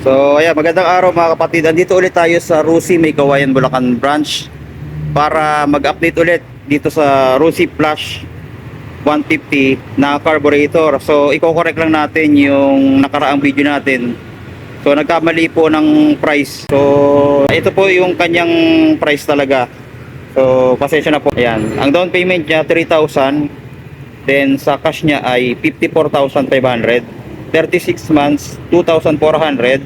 So, ayan, magandang araw mga kapatid. Andito ulit tayo sa Rusi, May Kawayan, Bulacan branch para mag-update ulit dito sa Rusi Flash 150 na carburetor. So, i-correct lang natin yung nakaraang video natin. So, nagkamali po ng price. So, ito po yung kanyang price talaga. So, pasensya na po. Ayan. Ang down payment niya, 3,000. Then, sa cash niya ay 54,500. 36 months, 2,400.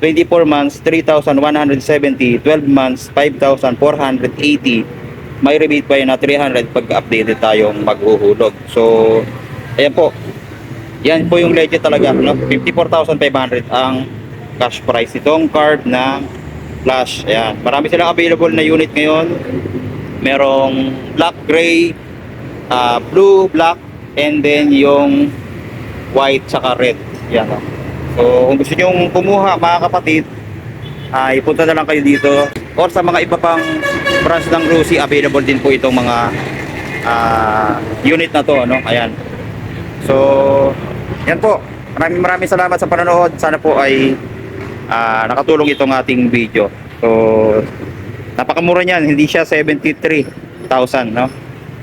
24 months, 3,170. 12 months, 5,480. May rebate pa yun na 300 pag updated tayong maghuhulog. So, ayan po. Yan po yung legit talaga. No? 54,500 ang cash price itong card na flash. Ayan. Marami silang available na unit ngayon. Merong black, gray, ah, blue, black, and then yung white saka red. Yan. oh. So, kung gusto nyo kumuha mga kapatid, ay punta na lang kayo dito. Or sa mga iba pang branch ng Rusi, available din po itong mga ah, unit na to. Ano? Ayan. So, yan po. Maraming maraming salamat sa panonood. Sana po ay ah, nakatulong itong ating video. So, napakamura niyan. Hindi siya 73,000, no?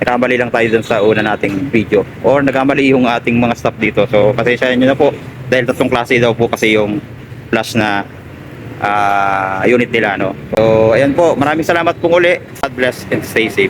Nagkamali lang tayo dun sa una nating video. Or nagkamali yung ating mga staff dito. So, pasensya nyo na po. Dahil tatlong klase daw po kasi yung flash na ah, unit nila, no? So, ayan po. Maraming salamat pong uli. God bless and stay safe.